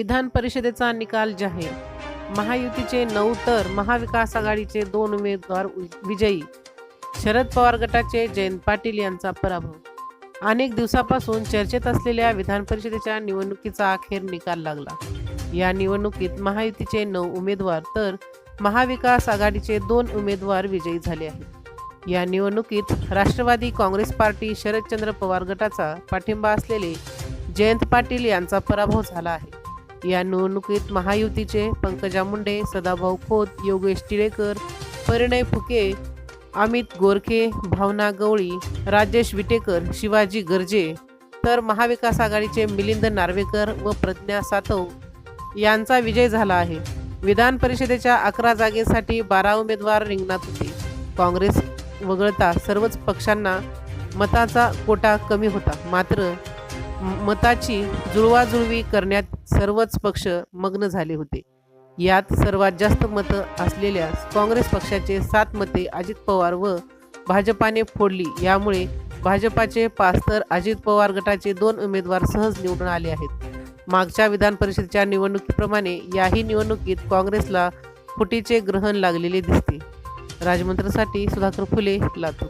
विधान परिषदेचा निकाल जाहीर. महायुतीचे नऊ तर महाविकास आघाडीचे दोन उमेदवार उ- विजयी. शरद पवार गटाचे जयंत पाटील यांचा पराभव. अनेक दिवसापासून चर्चेत असलेल्या विधान परिषदेच्या निवडणुकीचा अखेर निकाल लागला. या निवडणुकीत महायुतीचे नऊ उमेदवार तर महाविकास आघाडीचे दोन उमेदवार विजयी झाले आहेत. या निवडणुकीत राष्ट्रवादी काँग्रेस पार्टी शरदचंद्र पवार गटाचा पाठिंबा असलेले जयंत पाटील यांचा पराभव झाला आहे. या निवडणुकीत महायुतीचे पंकजा मुंडे सदाभाऊ खोत योगेश टिळेकर परिणय फुके अमित गोरखे भावना गवळी राजेश विटेकर शिवाजी गर्जे तर महाविकास आघाडीचे मिलिंद नार्वेकर व प्रज्ञा सातव यांचा विजय झाला आहे. विधान परिषदेच्या अकरा जागेसाठी बारा उमेदवार रिंगणात होते. काँग्रेस वगळता सर्वच पक्षांना मताचा कोटा कमी होता. मात्र मताची जुळवाजुळवी करण्यात सर्वच पक्ष मग्न झाले होते. यात सर्वात जास्त मतं असलेल्या काँग्रेस पक्षाचे सात मते अजित पवार व भाजपाने फोडली. यामुळे भाजपाचे पाच तर अजित पवार गटाचे दोन उमेदवार सहज निवडून आले आहेत. मागच्या विधान परिषदेच्या निवडणुकीप्रमाणे याही निवडणुकीत काँग्रेसला फुटीचे ग्रहण लागलेले दिसते. राजमंत्रसाठी सुधाकर फुले लातूर.